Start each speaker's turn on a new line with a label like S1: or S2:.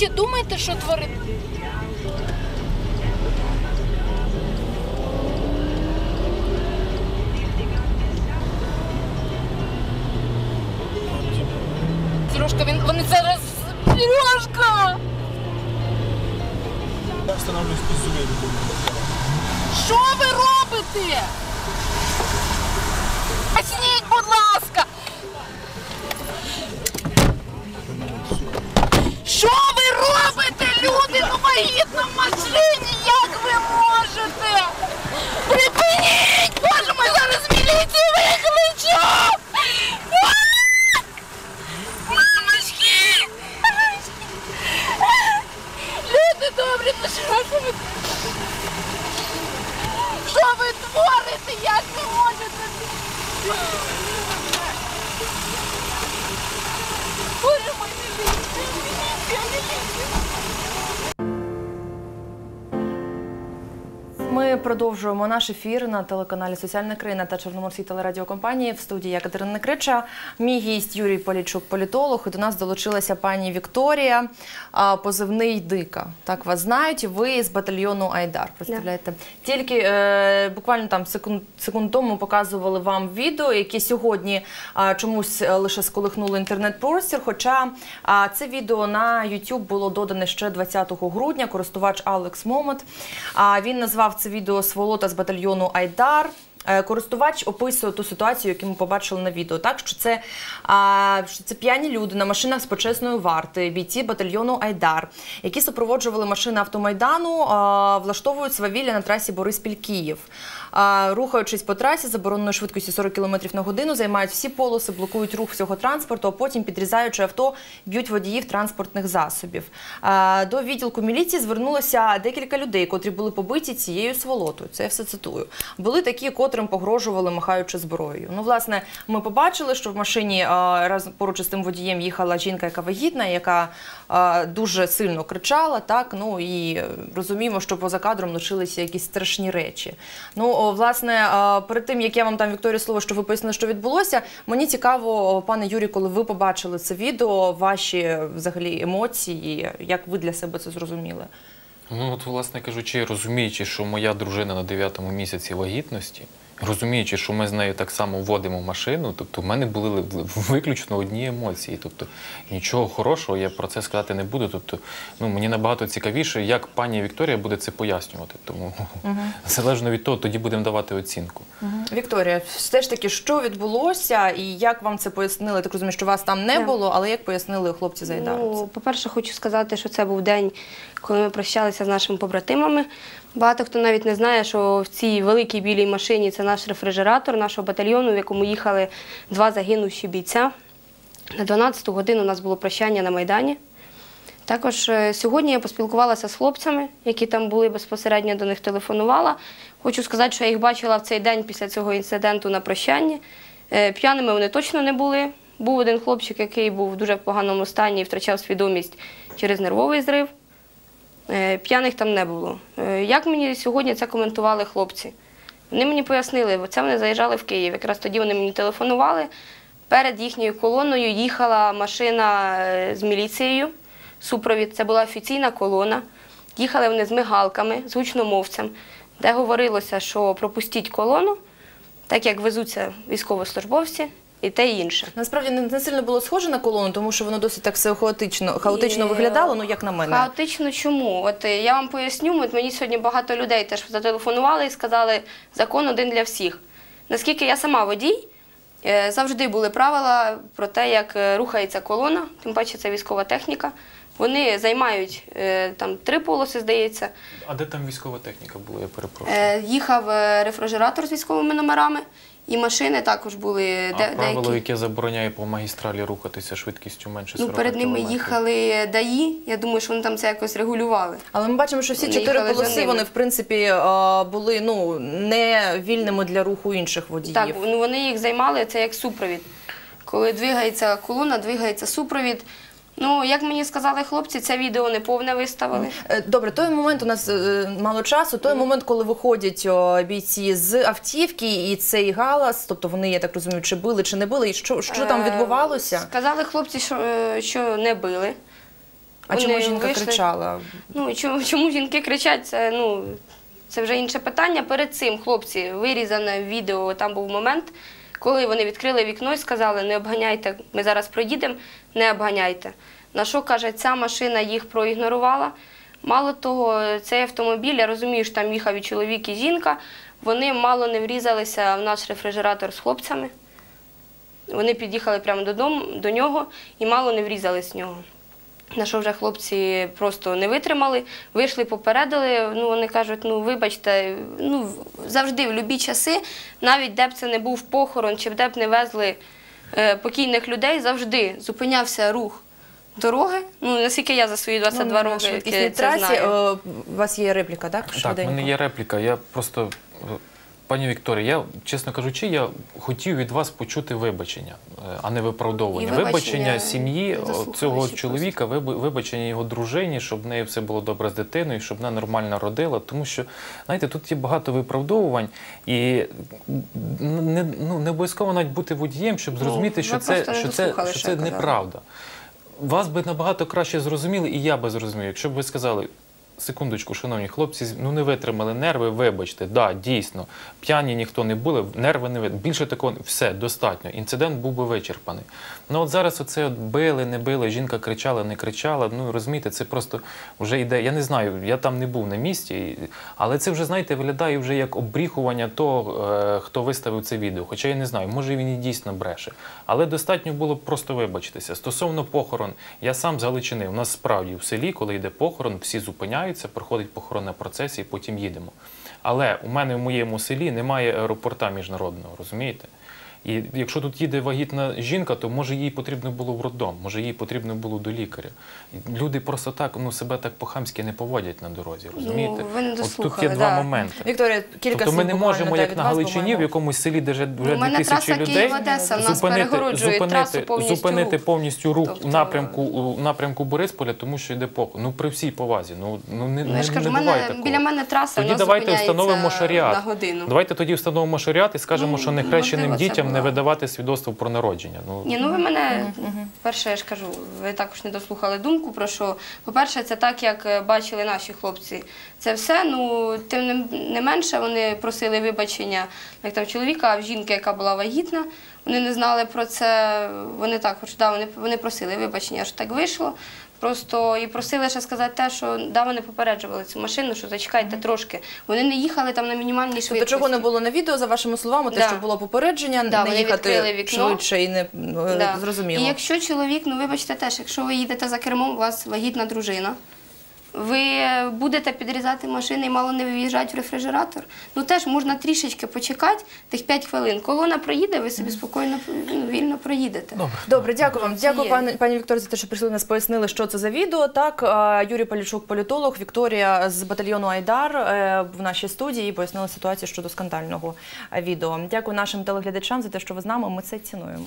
S1: ще думаєте, що творити? Сережка, він вони зараз. Сережка!
S2: Я встановлюсь під.
S1: Що ви робите? люди? Ну вагітно в машині, як ви можете? Припиніть! Боже мой, зараз міліцію викличу! А! Мамочки! Люди добрі, ну що ж ви? Що ви творите? Як ви можете? Боже мой, міліція, міліція, міліція.
S3: Ми продовжуємо наш ефір на телеканалі Соціальна країна та Чорноморській телерадіокомпанії в студії я Катерина Крича. Мій гість Юрій Полічук, політолог. І до нас долучилася пані Вікторія, позивний Дика. Так вас знають. Ви з батальйону Айдар. Представляєте? Тільки е, буквально там секунд, секунд тому показували вам відео, які сьогодні чомусь е, лише сколихнули інтернет-простір. Хоча це відео на YouTube було додане ще 20 грудня. Користувач Алекс Момот. А він назвав це відео сволота з батальйону Айдар. Е, Користувач описує ту ситуацію, яку ми побачили на відео. Так що це, а, що це п'яні люди на машинах з почесної варти, бійці батальйону Айдар, які супроводжували машини автомайдану, а, влаштовують свавілля на трасі Бориспіль-Київ. А, Рухаючись по трасі забороненою швидкістю 40 км на годину, займають всі полоси, блокують рух всього транспорту, а потім, підрізаючи авто, б'ють водіїв транспортних засобів. До відділку міліції звернулося декілька людей, котрі були побиті цією сволотою. Це я все цитую. Були такі, котрим погрожували, махаючи зброєю. Ну, власне, ми побачили, що в машині поруч із тим водієм їхала жінка, яка вагітна, яка дуже сильно кричала. Так, ну і розуміємо, що поза кадром лишилися якісь страшні речі. Ну, власне, перед тим як я вам там Вікторія слово, що ви пояснили, що відбулося, мені цікаво, пане Юрі, коли ви побачили це відео, ваші взагалі емоції, як ви для себе це зрозуміли?
S4: Ну, от, власне кажучи, розуміючи, що моя дружина на 9-му місяці вагітності, розуміючи, що ми з нею так само вводимо машину, тобто в мене були ли- виключно одні емоції. Тобто нічого хорошого я про це сказати не буду. Тобто, ну мені набагато цікавіше, як пані Вікторія буде це пояснювати. Тому залежно від того, тоді будемо давати оцінку.
S3: Вікторія, все ж таки, що відбулося і як вам це пояснили? Так розумію, що вас там не
S5: Так.
S3: було, але як пояснили хлопці з Айдару?
S5: Ну, по-перше, хочу сказати, що це був день, коли ми прощалися з нашими побратимами. Багато хто навіть не знає, що в цій великій білій машині це наш рефрижератор нашого батальйону, в якому їхали два загинувші бійця. На 12-ту годину у нас було прощання на Майдані. Також е, сьогодні я поспілкувалася з хлопцями, які там були безпосередньо до них телефонувала. Хочу сказати, що я їх бачила в цей день після цього інциденту на прощанні. Е, П'яними вони точно не були. Був один хлопчик, який був в дуже поганому стані і втрачав свідомість через нервовий зрив. Е, П'яних там не було. Е, Як мені сьогодні це коментували хлопці? Вони мені пояснили, бо це вони заїжджали в Київ. Якраз тоді вони мені телефонували. Перед їхньою колоною їхала машина е, з міліцією, супровід. Це була офіційна колона. Їхали вони з мигалками, з гучномовцем, де говорилося, що пропустіть колону, так як везуться військовослужбовці і те інше.
S3: Насправді не, не сильно було схоже на колону, тому що воно досить так все хаотично, хаотично
S5: І-
S3: виглядало, ну як на мене.
S5: Хаотично чому? От е, я вам поясню, от мені сьогодні багато людей теж зателефонували і сказали, закон один для всіх. Наскільки я сама водій, е, завжди були правила про те, як е, рухається колона, тим паче це військова техніка. Вони займають е, там три полоси, здається.
S4: А де там військова техніка була? Я перепрошую.
S5: Е, Їхав е, рефрижератор з військовими номерами, і машини також були
S4: а
S5: де,
S4: правило,
S5: деякі.
S4: яке забороняє по магістралі рухатися швидкістю менше 40
S5: Ну, перед ними
S4: кілометрів.
S5: їхали ДАІ. Я думаю, що вони там це якось регулювали.
S3: Але ми бачимо, що всі
S5: Вони
S3: чотири полоси вони в принципі е, були ну не вільними для руху інших водіїв.
S5: Так, ну вони їх займали це як супровід. Коли двигається колона, двигається супровід. Ну, як мені сказали хлопці, це відео не повне виставили.
S3: Е, Добре, той момент у нас е, мало часу. Той момент, коли виходять бійці з автівки, і цей галас, тобто вони, я так розумію, чи били, чи не били, і що, що там
S5: Е,
S3: відбувалося?
S5: Сказали хлопці, що, що не били.
S3: А
S5: Вони
S3: чому жінка
S5: вийшли.
S3: кричала?
S5: Ну чому, чому жінки кричать? Це ну це вже інше питання. Перед цим хлопці вирізане відео. Там був момент, коли вони відкрили вікно і сказали: не обганяйте, ми зараз проїдемо, не обганяйте. На що каже, ця машина їх проігнорувала. Мало того, цей автомобіль, я розумію, що там їхав і чоловік, і жінка. Вони мало не врізалися в наш рефрижератор з хлопцями. Вони під'їхали прямо додому до нього і мало не врізались в нього. На що вже хлопці просто не витримали, вийшли, попередили. Ну вони кажуть, ну вибачте, ну завжди в любі часи, навіть де б це не був похорон, чи де б не везли е, покійних людей, завжди зупинявся рух дороги. Ну наскільки я за свої 22
S3: Ну,
S5: роки
S3: швидкісній
S5: це
S3: трасі
S5: знаю.
S3: е, у вас є репліка, так?
S4: Так, в мене є репліка. Я просто, е, пані Вікторія, я, чесно кажучи, я хотів від вас почути вибачення, е, а не виправдовування.
S5: І вибачення
S4: вибачення сім'ї цього чоловіка, виби- вибачення його дружині, щоб в неї все було добре з дитиною, щоб вона нормально родила. Тому що, знаєте, тут є багато виправдовувань, і не, ну, не обов'язково навіть бути водієм, щоб зрозуміти,
S5: ви
S4: що це, що це, що це неправда. Вас би набагато краще зрозуміли, і я би зрозумів. Якщо б ви сказали, секундочку, шановні хлопці, ну не витримали нерви, вибачте, да, дійсно, п'яні ніхто не були, нерви не витримали. Більше такого, все, достатньо. Інцидент був би вичерпаний. Ну от зараз оце от били, не били, жінка кричала, не кричала. Ну розумієте, це просто вже йде. Я не знаю, я там не був на місці, але це вже, знаєте, виглядає вже як обріхування того, е, хто виставив це відео. Хоча я не знаю, може він і дійсно бреше. Але достатньо було просто вибачитися. Стосовно похорон, я сам з Галичини. У нас справді в селі, коли йде похорон, всі зупиняються, проходить похоронна процесія, і потім їдемо. Але у мене в моєму селі немає аеропорта міжнародного, розумієте? І якщо тут їде вагітна жінка, то може їй потрібно було в роддом, може їй потрібно було до лікаря. Люди просто так ну себе так по-хамськи не поводять на дорозі, розумієте?
S5: Ну, ви не
S4: От тут є два
S5: да.
S4: моменти.
S3: Вікторія, кілька
S4: Тобто ми не можемо, як на Галичині, в якомусь селі, де вже 2000
S5: траса
S4: людей,
S5: трасу
S4: зупинити,
S5: повністю
S4: зупинити
S5: рух.
S4: повністю рух
S5: Тобто-
S4: у напрямку у напрямку Борисполя, тому що йде похорон. Ну при всій повазі. Ну ну не,
S5: Ну,
S4: не,
S5: кажу,
S4: не
S5: мене,
S4: буває такого.
S5: біля мене траса
S4: Тоді давайте встановимо шаріат. Давайте тоді встановимо шаріат і скажемо,
S5: Ну,
S4: що нехрещеним дітям не видавати свідоцтво про народження. Ну
S5: Ні, ну ви мене перше я ж кажу, ви також не дослухали думку про що. По-перше, це так, як е, бачили наші хлопці. Це все. Ну тим не, не менше вони просили вибачення як там чоловіка, а в жінки, яка була вагітна. Вони не знали про це. Вони також да, вони, вони просили вибачення, що так вийшло. Просто і просили ще сказати те, що да, вони попереджували цю машину, що зачекайте трошки. Вони не їхали там на мінімальній швидкості.
S3: Тобто чого не було на відео, за вашими словами, те,
S5: Да.
S3: що було попередження,
S5: Да,
S3: не їхати
S5: вікно.
S3: швидше і не ну,
S5: Да.
S3: зрозуміло.
S5: І якщо чоловік, ну вибачте теж, якщо ви їдете за кермом, у вас вагітна дружина, ви будете підрізати машини і мало не виїжджати в рефрижератор, ну теж можна трішечки почекати, тих 5 хвилин. Колона проїде, ви собі спокійно ну, вільно проїдете.
S4: добре.
S3: Добре, дякую вам. Дякую,
S5: є.
S3: пані, пані Вікторія, за те, що прийшли нас пояснили, що це за відео. Так, Юрій Полічук, політолог, Вікторія з батальйону Айдар е, в нашій студії пояснили ситуацію щодо скандального відео. Дякую нашим телеглядачам за те, що ви з нами. Ми це цінуємо.